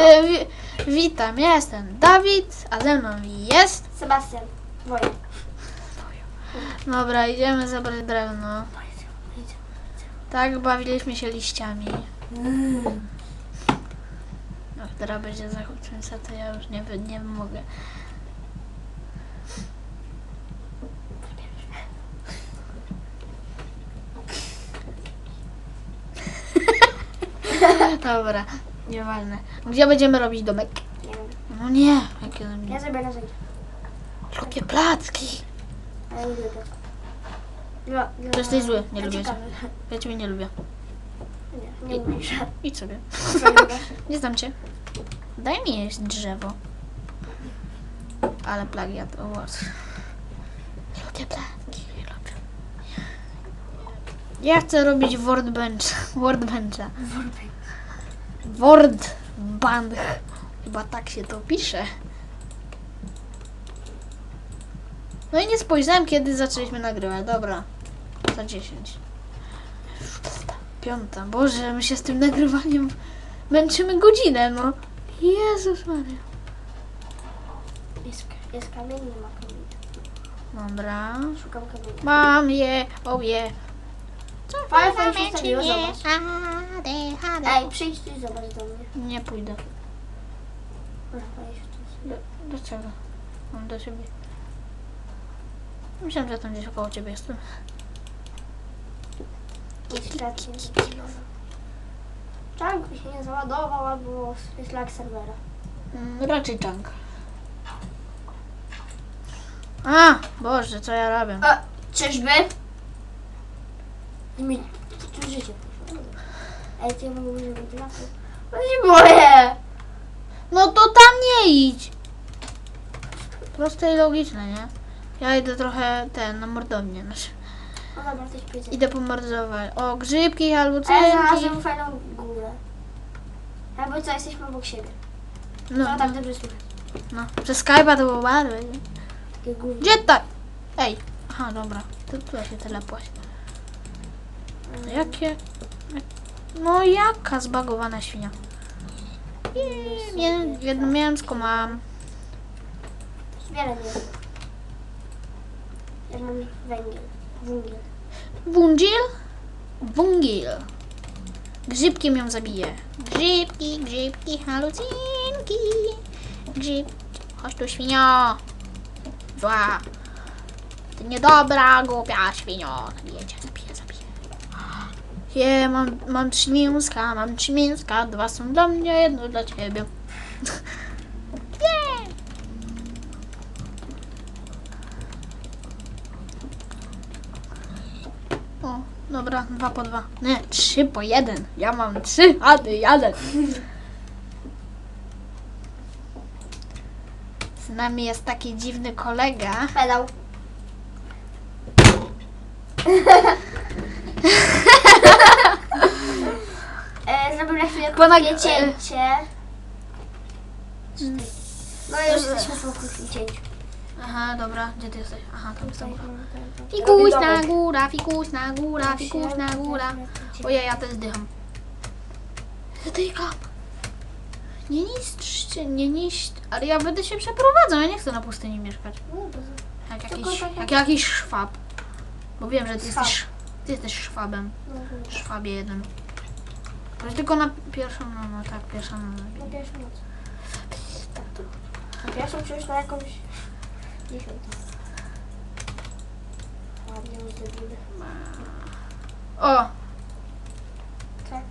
Wi- witam, ja jestem Dawid, a ze mną jest... Sebastian. Wojek. Dobra, idziemy zabrać drewno. Tak, bawiliśmy się liściami. No, teraz będzie zachód słońca, to ja już nie, nie mogę. Dobra, nieważne. Gdzie będziemy robić domek? Nie wiem. No nie, jakie Ja zrobię narzędzie. Lubię placki. Ale nie lubię tego. Dla, dla... To jesteś zły, nie lubię cię. ciekawe. Ja ciebie nie lubię. Nie, nie lubisz. Idź sobie. Co? Nie znam cię. Daj mi jeść drzewo. Ale plagiat, o Boże. Lubię plagi, lubię. Ja chcę robić workbench. Workbencha. Wordbank. Chyba tak się to pisze. No i nie spojrzałem, kiedy zaczęliśmy nagrywać. Dobra. Za 10. Szósta, Piąta. Boże, my się z tym nagrywaniem męczymy godzinę, no. Jezus Maria. Jest, jest kamień, nie ma kamienia. Dobra. Szukam kamienia. Mam je, o je. Co wstawiło, nie? zobacz. Hade, hade. Ej, przyjdź tu i zobacz do mnie. Nie pójdę. Proszę, się tu Do, do czego? Mam do siebie. Myślałem, że tam gdzieś około ciebie jestem. jest świetnie. Czank mi się nie załadował, albo jest lag serwera. Mm, raczej czank. A, Boże, co ja robię? A, czyżby? Mi tu życie poszło. Ty ja mogę użyć wentylacji? No nie boję! No to tam nie idź. Proste i logiczne, nie? Ja idę trochę ten, na mordownię. Znaczy, No dobra, coś powiedzę. idę pomordować. O, grzybki albo A ja cynki. znalazłem fajną górę. Albo co, jesteśmy obok siebie. No, No tak dobrze słychać. no. Przez Skype'a to było bardzo. Gdzie tak? Ej, aha, dobra. To tu się telepłaś. Jakie... No jaka zbagowana świnia. Nie, jedno mięsko mam. Ja mam węgiel. Węgiel. Wungiel? Wungiel. Grzybkiem ją zabiję. Grzybki, grzybki, halucinki. Grzyb. Chodź tu, świnio. Zła. Ty niedobra, głupia świnio. Zabiję. Je, mam, mam trzy mięska, mam trzy mięska. Dwa są dla mnie, jedno dla ciebie. O, dobra, dwa po dwa. Nie, trzy po jeden. Ja mam trzy, a ty jeden. Z nami jest taki dziwny kolega. Pedał. e, zrobił na chwilę Ponad- krótkie cięcie. No i już jesteśmy po krótkim cięciu. Aha, dobra, gdzie ty jesteś? Aha, tam jest tam. Robię Fikuś na domek. góra, fikuś na góra, fikuś na góra. Ojej, ja też zdycham. Zdycham. Nie niszczcie, nie niszcz. Ale ja będę się przeprowadzał, ja nie chcę na pustyni mieszkać. No, Jak jakiś, jak- jak jakiś szwab. Bo wiem, że ty jesteś, ty jesteś szwabem. no, no. Szwabie jeden. Ale tylko na pierwszą, no, no tak, pierwszą. No, Na pierwszą noc. Na pierwszą czy już na jakąś dziesiątą. Ładnie uzdobili. O, Tak.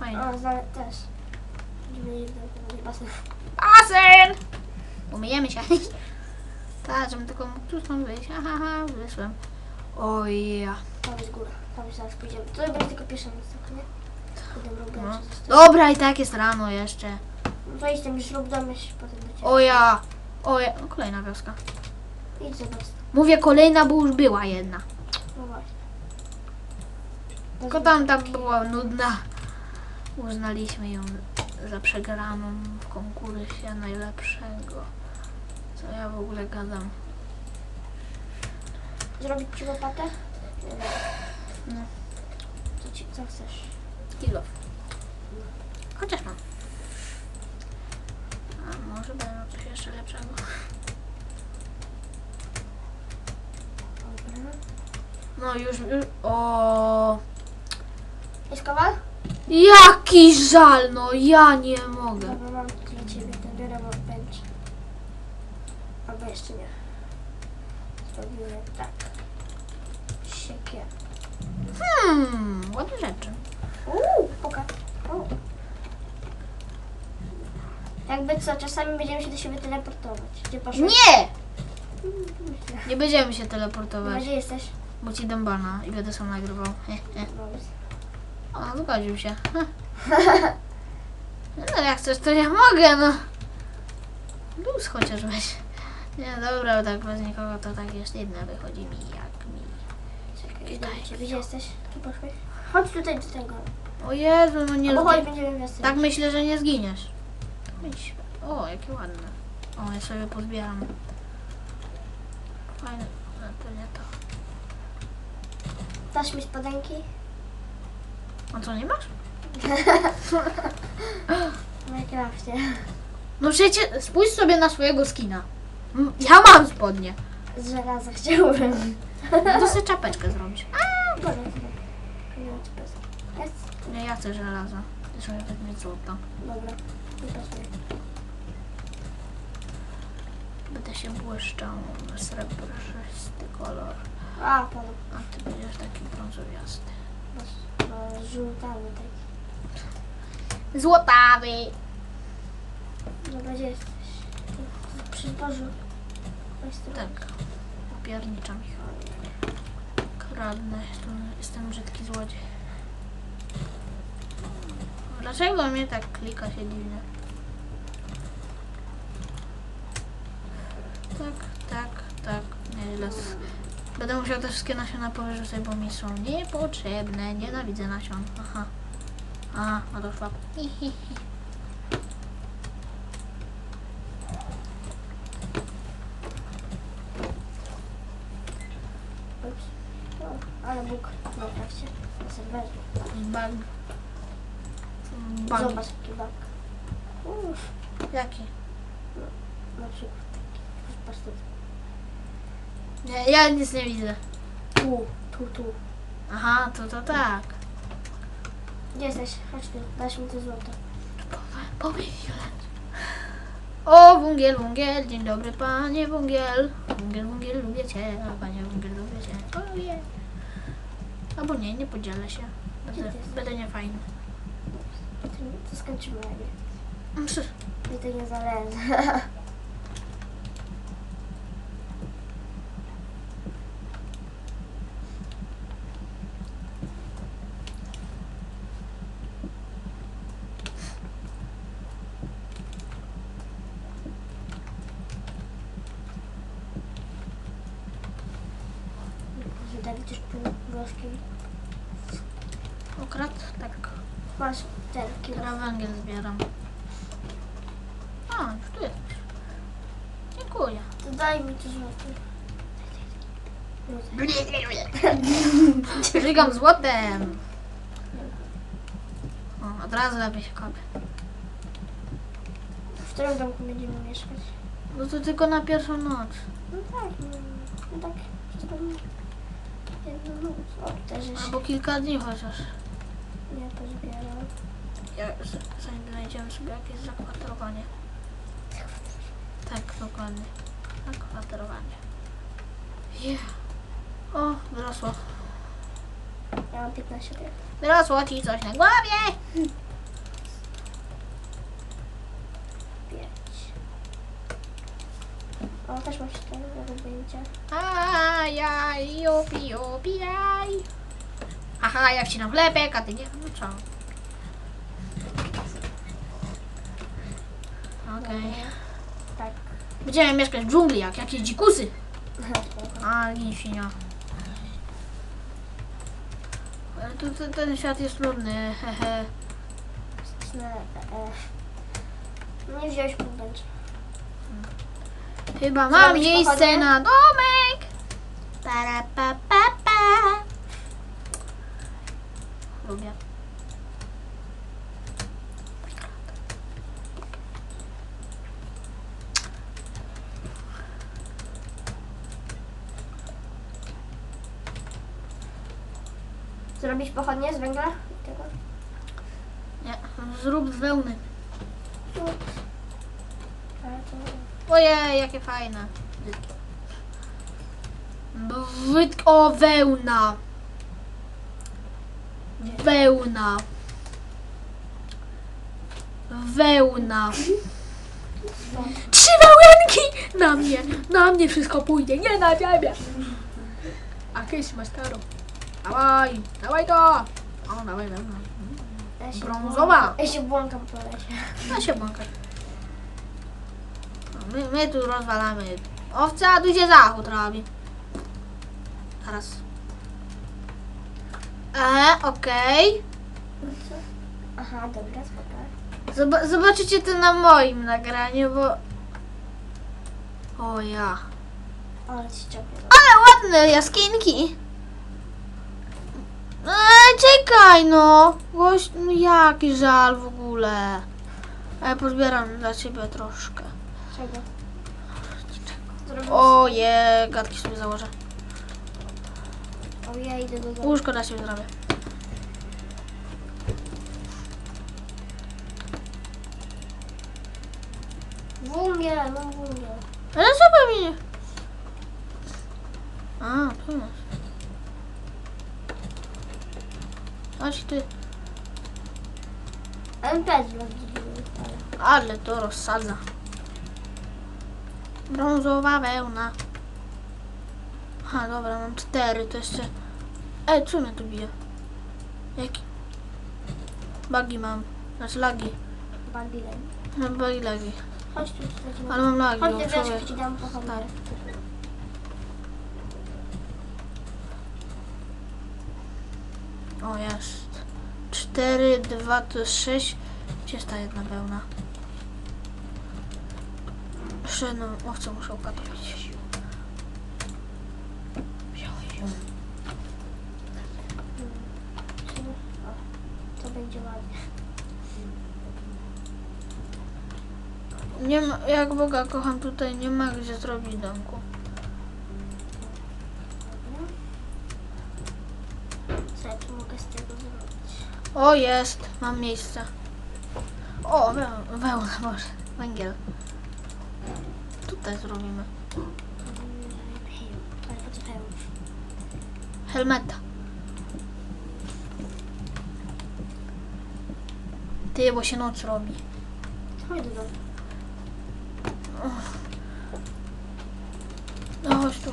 fajnie. O, zna, też. Basen. Basen! Umyjemy się. Tak, żebym tylko mógł tu stąd wyjść. Aha, wyszłem. Oj, ja. Tam jest góra. Tam zaraz pójdziemy. To będzie tylko pierwsza noc, tak, nie? No. Dobra, i tak jest rano jeszcze. No idź tam już lub dom jeszcze potem do ciebie. O ja. O ja. O, kolejna wioska. Idź zobacz. Mówię kolejna, bo już była jedna. No właśnie. Tylko tam tak była nudna. Uznaliśmy ją za przegraną w konkursie najlepszego. Co ja w ogóle gadam? Zrobić ci łopatę? No. Co, ci, co chcesz? Kilof. Chociaż mam. jeszcze lepszego. Dobra. No już, już o. Jest kowal? Jaki żal, no ja nie mogę. Dobra, mam dla ciebie ten biorę bench. Albo jeszcze nie. Zrobimy tak. Siekier. Hmm, ładne rzeczy. Uuu, pokaż. Uuu. Co, czasami będziemy się do siebie teleportować. Gdzie poszłeś? Nie! Myślę. Nie będziemy się teleportować, Gdzie jesteś? bo ci dam bana i będę sam nagrywał. He, he. Dobra. O, zgodził się. No jak chcesz, to ja mogę, no. Luz chociaż weź. Nie, dobra, tak bez nikogo to tak jest inne wychodzi mi jak mi. Czekaj, ciebie. Gdzie jesteś? Gdzie poszłeś? Chodź tutaj do tego. O Jezu, no nie Albo chodź, zgi- będziemy miasto. Tak myślę, że nie zginiesz. Myśl. O, jakie ładne. O, ja sobie pozbieram. Fajne. No, to nie to. Dasz mi spodenki? A co, nie masz? W Minecrafcie. No przecież spójrz sobie na swojego skina. M, Ja mam spodnie. Z żelaza chciałbym. No to sobie czapeczkę zrobić. Dobra, dobra. Nie mam ci bez. Jest? Nie, ja chcę żelaza. Ty sobie weźmie złoto. Dobra. Nie pasuje. Będę się błyszczał na srebrzysty kolor. A, pana. A ty będziesz taki brązowiasty. Żółtawy taki. Złotawy! Dobra, gdzie jesteś? Przy tu. Tak. Popierniczam ich. Kradnę. Jestem brzydki złodziej. Dlaczego mnie tak klika się dziwnie? Tak, tak, tak. Nieźle. Będę musiał te wszystkie nasiona powyrzucać, bo mi są niepotrzebne. Nienawidzę nasion. Aha. A, no to szłap. Hi, hi, hi. Ups. O, ale Bóg. W Minecrafcie. Na serwerze. Bug. Bug. Zobacz jaki bug. Uff. Jaki? Na przykład. Patrz tu. Nie, ja nic nie widzę. Tu, tu, tu. Aha, to to tak. Gdzie jesteś? Chodź tu. Dasz mi to złoto. Powiedz O, wungiel, wungiel, dzień dobry panie wungiel. Wungiel, wungiel, lubię cię, panie wungiel, lubię cię. O, je. Albo nie, nie podzielę się. Gdzie Będę, ty jesteś? będę niefajny. To, skończymy Psz, Mi to nie zależy. Że tak gdzieś po włoskim. Ukradł? Tak. Masz ten kilo. Teraz węgiel zbieram. A, już tu jest. Dziękuję. To daj mi to złoto. Żygam złotem. O, od razu lepiej się kopie. W którym domku będziemy mieszkać? No to tylko na pierwszą noc. No tak, no, no tak, też Albo kilka dni chociaż. nie pozbieram. Ja, zanim znajdziemy sobie jakieś zakwaterowanie. Tak, dokładnie. Zakwaterowanie. Yeah. O, wyrosło. Ja mam 15 lat. Wyrosło ci coś na głowie. 5. O, też 4 do wyjęcia. Ajaj, jupi, jupi, jaj. Aha, jak ci na chlebek, a ty nie. No co? Okej. Tak. Będziemy mieszkać w dżungli, jak jakieś dzikusy. A, nie. Ale tu ten, ten świat jest trudny, hehe. E, e. Nie wziąłeś podbęcz. Chyba mam Zrobić miejsce pochodnie? na domek. Para, pa, pa, pa. Lubię. Zrobić pochodnie z węgla? Nie, zrób z wełny. Ojej, jakie fajne. Brzydk... O, wełna. Wełna. Wełna. Trzy wełenki! Na mnie, na mnie wszystko pójdzie, nie na ciebie. A kyś masz karo. Dawaj, dawaj to. O, dawaj. Ja się Brązowa. błąkam- Ja się błąkam po lesie. No się błąkać. My, my tu rozwalamy. Owca, tu się zachód robi. Teraz. E, okej. Aha, dobra, spoko. Zob- zobaczycie to na moim nagraniu, bo... O ja. Ale ci. Ale ładne jaskinki. E, czekaj no. Gość, no jaki żal w ogóle. A ja pozbieram dla ciebie troszkę. Czego? Zrobię... Oje, gadki sobie założę. O, ja idę do domu. Łóżko dla siebie zrobię. Wungiel, mam wungiel. Ale co pewnie? A, tu masz. Chodź ty. MPS rozdzieliły. Ale to rozsadza. Brązowa wełna. Aha, dobra, mam cztery, to jeszcze... Ej, co mnie tu bije? Jaki? Bugi mam. Znaczy lagi. Babilem. Mam bugi lagi. Chodź tu, chodź Ale mam lagi, Chodź człowiek. ci dam. Tak. O, jest. Cztery, dwa, to jest sześć. Gdzie jest ta jedna wełna? Jeszcze jedną owcę muszę ukatować. To będzie ładnie. Nie ma, jak Boga kocham, tutaj nie ma gdzie zrobić domku. Co ja tu mogę z tego zrobić? O, jest. Mam miejsce. O, weł- wełna, może. Węgiel. Tutaj zrobimy. Helmeta. Ty, bo się noc robi. Chodź do domu. No chodź tu.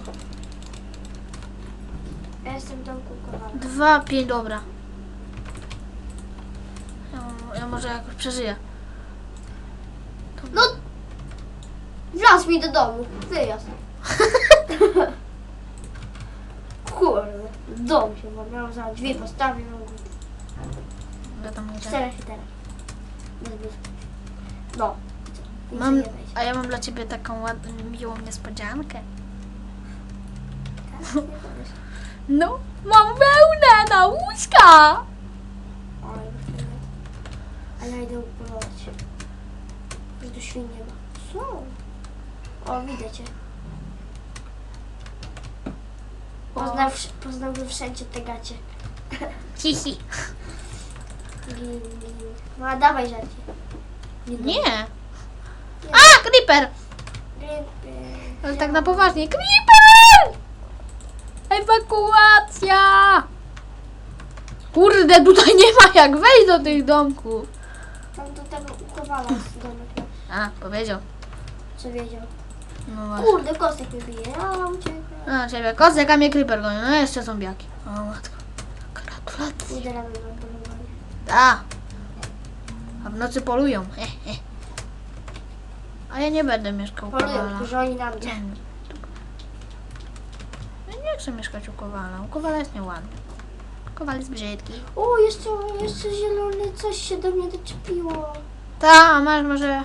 Ja jestem w domku kowala. Dwa, pięć, dobra. Ja, ja może jakoś przeżyję. To... No! Wlazł mi do domu. Wyjazd. Kurde. Dom się miał za drzwi postawił. Ja tam nie Czterech i teraz. Bez. No. Nic Mam, nie wejdzie. a ja mam dla ciebie taką ładną, miłą niespodziankę. Tak. No, mam wełnę na łóżka! Oj, nie. Ale ja idę upolować. Że tu świn nie ma. Co? O, widzę cię. Wsz- że wszędzie te gacie. Hihi. Gin, gin. No a dawaj żarcie. Nie. A, creeper! Ale tak na poważnie. Creeper! Ewakuacja! Kurde, tutaj nie ma jak wejść do tych domków. Tam do tego ukowala z domek. A, powiedział. Co wiedział? No właśnie. Kurde, kostek mnie bije. Ja uciekam. A, ciebie a mnie creeper goni. No jeszcze zombiaki. O matko. Gratulacje. Pójdę na polowanie. A w nocy polują. He, he. A ja nie będę mieszkał u Polują, Kowala. którzy oni na mnie. Ja nie chcę mieszkać u Kowala. U Kowala jest nieładny. Kowal jest brzydki. O, jeszcze, jeszcze zielone coś się do mnie doczepiło. Ta, a masz może...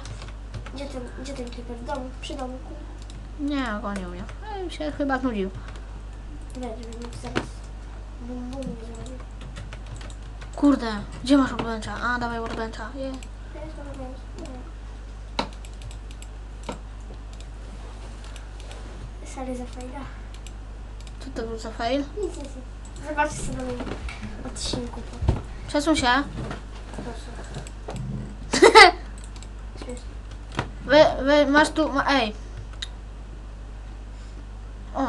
Gdzie ten, gdzie ten kliper? W domu, przy domku. Nie, gonił mnie. E, się chyba znudził. Kurde, gdzie masz workbencha? A, dawaj workbencha. Jest. Sorry za fajna. Co to był za fail? Nic, nic. Zobaczcie sobie na odcinku. Przesuń się. Proszę. Wy, wy, masz tu, ma, ej. O.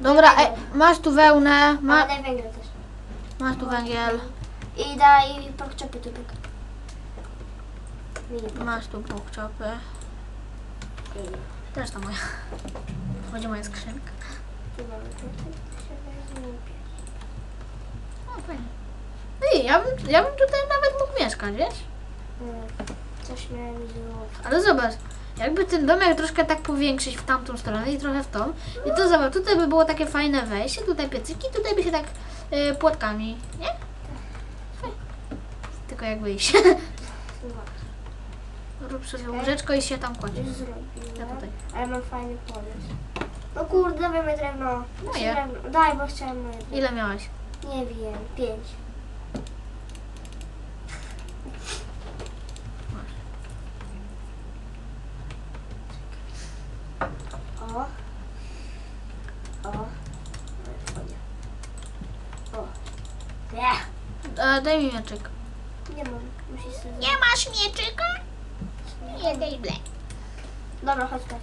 Dobra, ej, masz tu wełnę, Ma... ma, daj węgiel też. masz tu węgiel, I daj porkczopy tu byk. Mini masz tu bukczopy. Też to moja. Chodzi moja skrzynka. Tu mamy tutaj. się weźmie i pies. O, fajnie. Ej, ja bym, ja bym tutaj nawet mógł mieszkać, wiesz? Mm, Coś miałem zrobić. Ale zobacz, jakby ten domek troszkę tak powiększyć w tamtą stronę i trochę w tą. I to zobacz, tutaj by było takie fajne wejście, tutaj piecyki, tutaj by się tak y, płotkami, nie? Fajnie. Tylko jak wyjść. Zobacz. Rób sobie łóżeczko i się tam kładzie. Ja tutaj. Ale mam fajny pomysł. No kurde, dawaj drewno. Moje. Daj, bo chciałem moje. drewno. Ile miałeś? Nie wiem, pięć. O. O. O. Nie. E, daj mi mieczyk. Nie mam. Musisz sobie... Nie masz mieczyka? Nie, daj ble. Dobra, chodź spać.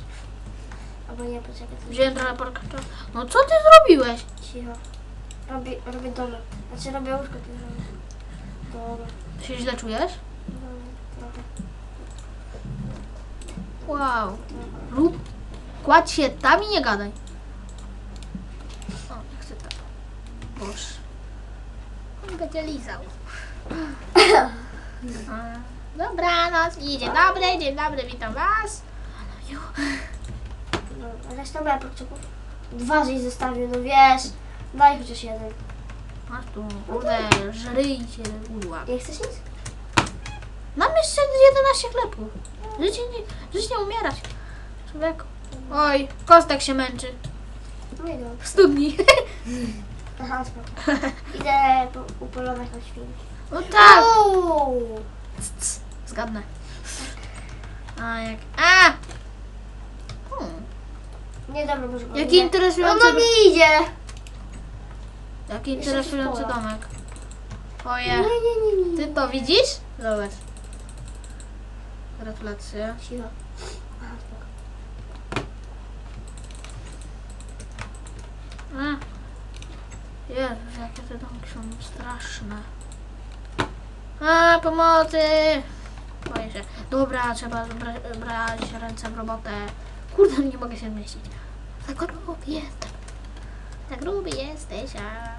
Albo nie, poczekaj. coś- Wziąłem trochę porkacza. No co ty zrobiłeś? Cicho. Robię, robię domek. Znaczy robię łóżko, ty robisz. Dobra. Ty się źle czujesz? Dobra, trochę. Wow. Rób, kładź się tam i nie gadaj. O, nie chcę tak. Boż. On będzie lizał. Dobranoc i dzień dobry, dzień dobry, witam was. No, resztę brałem porkczoków. Dwa żeś zostawił, no wiesz. Daj chociaż jeden. Masz tu, kurde, żryjcie udła. Nie chcesz nic? Mam jeszcze 11 chlepów. Życie nie, żyć nie umierać. Człowieku. Oj, kostek się męczy. I dobra. W studni. Aha, spoko. Idę po, upolować na świnki. No tak. Uuu. C, c, Zgadnę. A jak. A! Hmm. Nie, dobra, może go Jaki nie. interesujący, Ono mi idzie. jaki interesujący pola. domek. Nie, Oje. nie, nie, nie. Ty to widzisz? Zobacz. Gratulacje. Cicho. Aha, spoko. A. Jezus, jakie te domki są straszne. A, pomocy! Boję się. Dobra, trzeba bra brać ręce w robotę. Kurde, nie mogę się zmieścić. Za gruby jestem. Za gruby jesteś, a...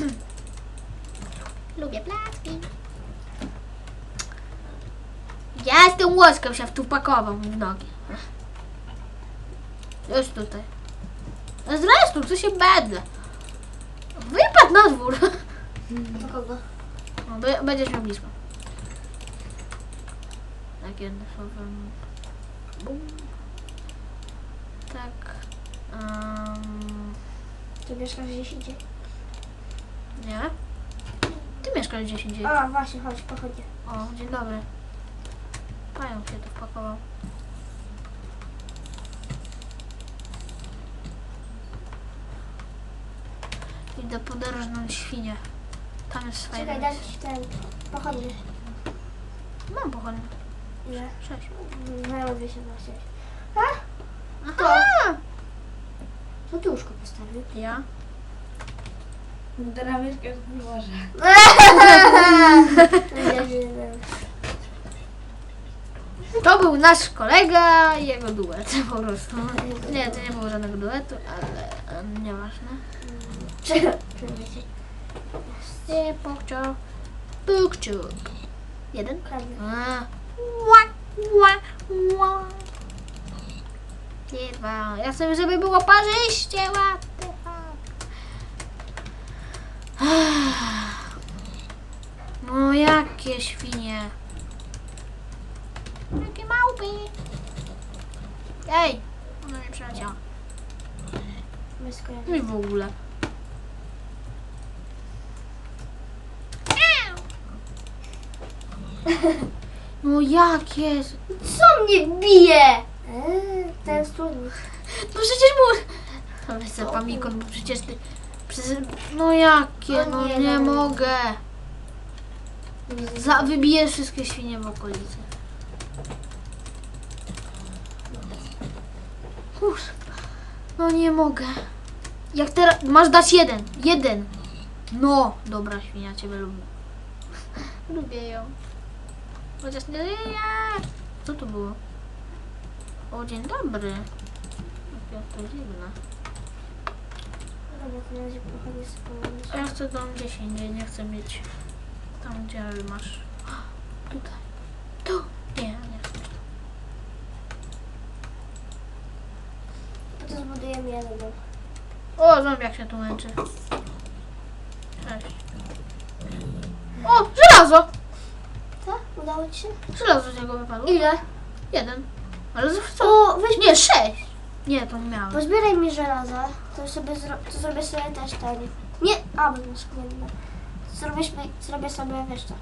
Lubię placki. Ja tym łoskiem się wtupakował w nogi. Jest tutaj. Zresztą, co się będę. Wypadł na dwór. Do kogo? No, będziesz miał blisko. Tak, jednym słowem. Bum. Tak. Um, Ty mieszkasz gdzieś indziej? nie? Ty mieszkasz gdzieś indziej. A, właśnie, chodź, pochodzie. O, dzień dobry. Pająk się tu wpakował. Idę podrożnąć świnię. Tam jest Czekaj, fajne. daj ci ten pochodnie. Mam pochodnie. Ile? Sześć. Mają 212. Aha! Co ty łóżko postawił? Ja? Mieszkasz w dworze. To był nasz kolega i jego duet po prostu. Nie, to nie było żadnego duetu, ale nieważne. Nie, pokcio. Pukciuk. Jeden? A. Ła, ła, ła. Dwa. Ja chcę, żeby było parzyście. Fuck. No jakie świnie. Jakie małpy. Ej, ona mnie przeleciała. No i w ogóle. No jak jest? Co mnie bije? Eee, ten studnik. No przecież. Weź sobie pamikon, bo przecież ty... Przecież, no jakie, No no nie, nie no. mogę. Za, wybijesz wszystkie świnie w okolicy. Kurwa. No nie mogę. Jak teraz... Masz dać jeden. Jeden. No. Dobra, świnia, ciebie lubię. lubię ją. Chociaż nie... Co to było? O, dzień dobry. Jak to dziwne. Dobra, to na razie pochodzę spełnić. A ja chcę dom 10, nie, nie chcę mieć tam, gdzie masz. Tutaj. Tu. Nie, nie chcę. To zbudujemy jeden dom. O, zombiak się tu męczy. Cześć. O, żelazo! Udało ci się? Żelazo z niego wypadło. Ile? Jeden. Ale co? O, weź Nie, sześć. Nie, to nie miałem. Pozbieraj mi żelaza, to sobie zro, to zrobię sobie też ten. Nie, a bo masz jedno. Zrobię, sobie- zrobię sobie wiesz co.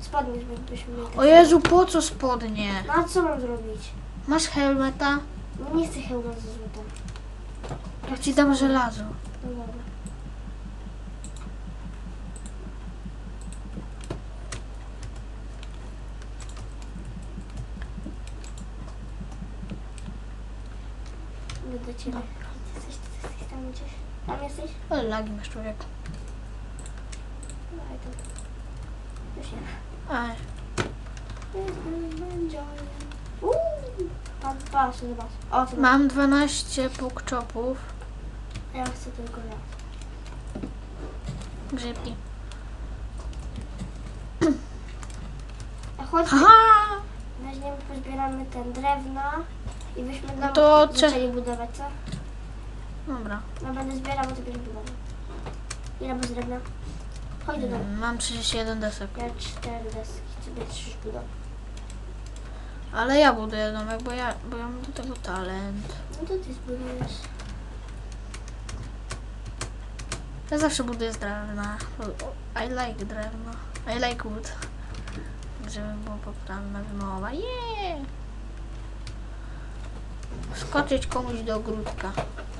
Spodnie żebyśmy mieli. O Jezu, po co spodnie? No a co mam zrobić? Masz helmeta? No nie chcę hełma ze złotem. Ja ci dam żelazo. No. Ty jesteś, jesteś tam gdzieś? Tam jesteś? Ale lagi masz człowieku. Daj to. Już nie. Uuu. Pan, patrz, zobacz. O, Mam 12 pokczopów. Ja chcę tylko ja. Grzybki. A chodź, Haha! weźmiemy, pozbieramy ten drewna i byśmy dom to cze- zaczęli budować, co? Dobra. No będę zbierał, bo ty będziesz budował. Ile masz drewna? Chodź do domu. Mam 31 desek. Ja cztery deski, ty będziesz budował. Ale ja buduję domek, bo ja, bo ja mam do tego talent. No to ty zbudujesz. Ja zawsze buduję z drewna. I like drewno. I like wood. Żeby było poprawna wymowa. Yeah! Skoczyć komuś do ogródka.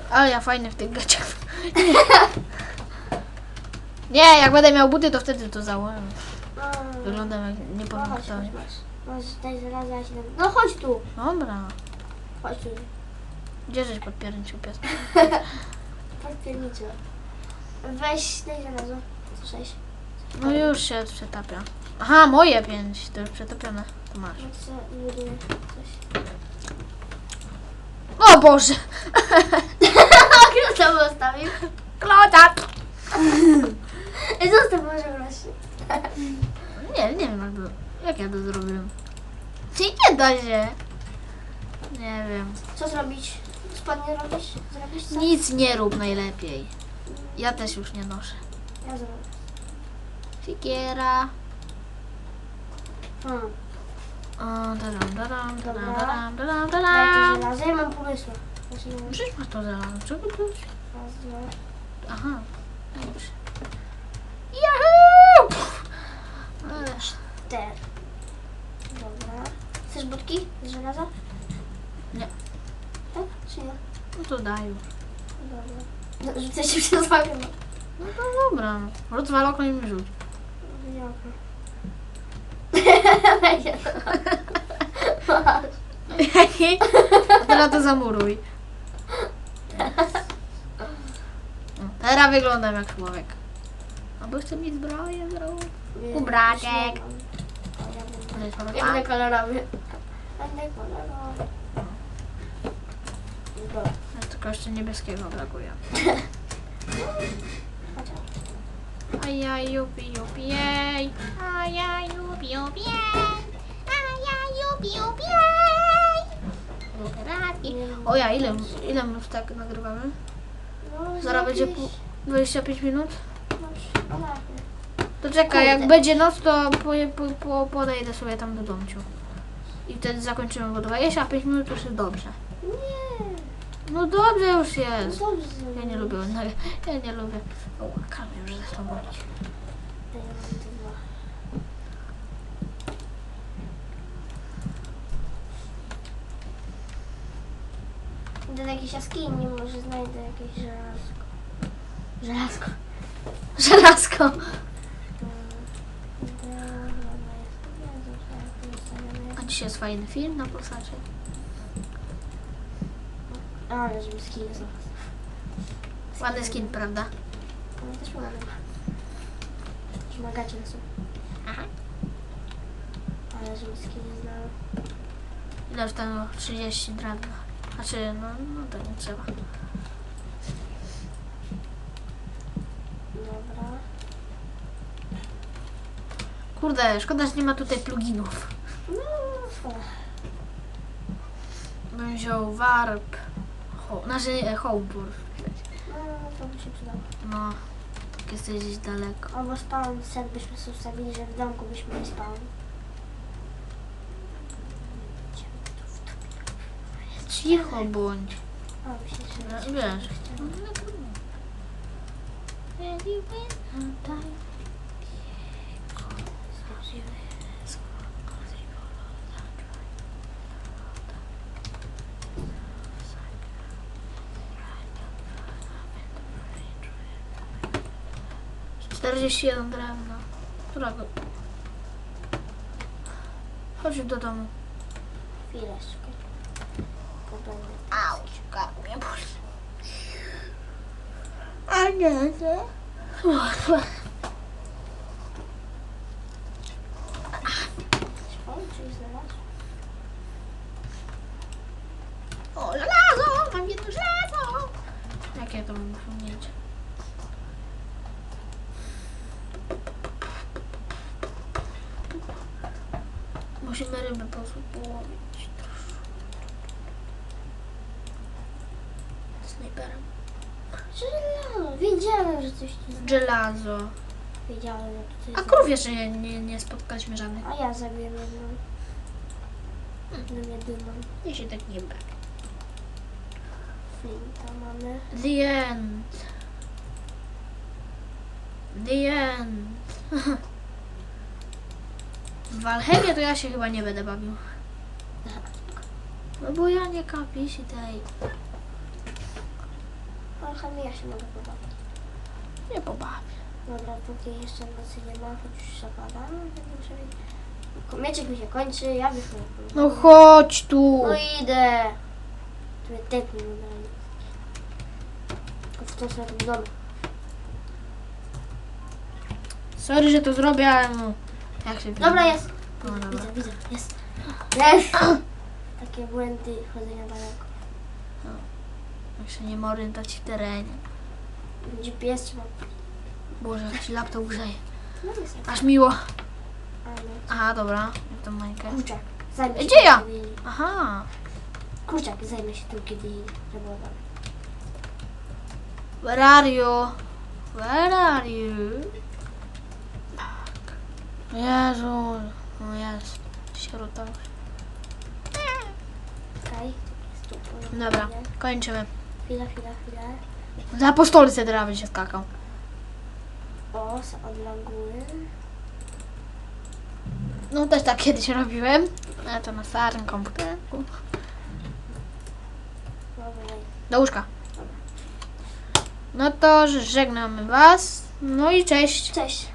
Ale ja fajny w tych gaciach. Nie. Nie, jak będę miał buty, to wtedy to założę. No, Wyglądam jak no chodź, niepełnosprawny. chodź, masz. Ja ci dam. No chodź tu. Dobra. Chodź tu. Gdzie żeś podpierniczył pies? Podpierniczy. Weź, daj żelazo. Sześć. No już się przetapia. Aha, moje pięć. To już przetopione. To masz. No to co, buduję coś. O Boże! Kto to zostawił? Ej, zostaw może właśnie. Nie, nie wiem jak, to, jak ja to zrobiłem. Czyli nie da się. Nie wiem. Co zrobić? Spodnie robisz? Zrobisz co? Nic nie rób najlepiej. Ja też już nie noszę. Ja zrobię. Sikiera. Hmm. Daj to żelazo, ja mam pomysł. Znaczy, no, Przecież masz to zaraz. Czego to jest? raz, dwa. Aha. Już. Yahoo! Pff. Ale Cztery. Dobra. Chcesz budki z żelaza? Nie. Tak? Czy nie? no to daj już. Dobra. No, Rzucę się przez okno. No to dobra. Rozwal okno i mi rzuć. Wyjątko. Teraz to zamuruj. Teraz wyglądam jak człowiek. Albo chce mi zbroję zrobić. Jest Ja będę kolorowy. Będę kolorowy. Dobra. Tylko jeszcze niebieskiego brakuje. Chodź. A ja jupi jupi jej. A ja jupi jupi jej. A ja jupi jupi jej. O ja, ile, ile my już tak nagrywamy? No, Zaraz będzie pół, 25 minut? no. To czekaj, jak będzie noc, to po, po, po, podejdę sobie tam do domciu. I wtedy zakończymy go 25 minut już jest dobrze. Nie. No dobrze już No jest. dobrze. Ja nie lubię, no, ja nie lubię. O, kamień już zaczął bolić. Do jakiejś jaskini, może znajdę jakieś żelazko. Żelazko. Żelazko. Mm, tak. A dzisiaj jest fajny film na Polsacie. Ale żeby skiny są. Ładny skin, prawda? No też ładny. Też magacie na sobie. Aha. Ale żeby skiny znał. Ile już tam 30 drewna. Znaczy, no, no to nie trzeba. Dobra. Kurde, szkoda, że nie ma tutaj pluginów. No, szkoda. Bym wziął warp. Ho, znaczy nie, homepur. No, to by się przydało. No, tak jesteś gdzieś daleko. Albo spawn set byśmy sobie ustawili, że w domku byśmy nie spawn. Cicho bądź. O, myślę, że... No, wiesz. No, no, trudno. Czterdzieści jeden drewna. Którego? Chodź do domu. Chwileczkę. Popełnię. Auć, gardło mnie boli. A nie, nie. Spawn, czyli znalazł? O, żelazo! Mam jedno żelazo! Jakie to muszę mieć? Musimy ryby po- połowić. Snajperem. Żelazo! Wiedziałem, że coś tu znalazł. Żelazo. Wiedziałem, że A tutaj krów jeszcze nie, nie, nie spotkaliśmy żadnych. A ja zabiłem jedną. Jedną jedyną. Ja się tak nie bawię. Flinta mamy. The end. The end. W Valheimie to ja się chyba nie będę bawił. No bo ja nie kapisi tej. Ale ja się mogę pobawić. Nie pobawię. Dobra, póki jeszcze nocy nie ma, choć już zapada. no, to muszę Mieczek mi się kończy, ja wyszłam. No chodź tu. No idę. Tu mnie tepnij normalnie. Tylko w tą stronę to domu. Sorry, że to zrobię, ale no. Jak się Dobra, jest. No, dobra. Widzę, widzę, jest. Jest! Takie błędy chodzenia daleko. Jak się nie ma orientacji w terenie. GPS trzeba... Boże, jak ci laptop grzeje. No jest. Aż miło. Ale Aha, dobra. Jak Majkę. kurczak. Zajmę się Gdzie ja? tym, kiedy- Aha. Kurczak, zajmę się tym, kiedy zabudowa. Where are you? Where are you? Tak. Jezu. No jest. Sierota. Okej. Dobra, kończymy. Chwila, chwila, chwila. Za apostolice teraz będzie skakał. O, s- odlaguję. No też tak kiedyś robiłem. Ale to na starym komputerku. Dobra, Do łóżka. No to żegnamy was. No i cześć. Cześć.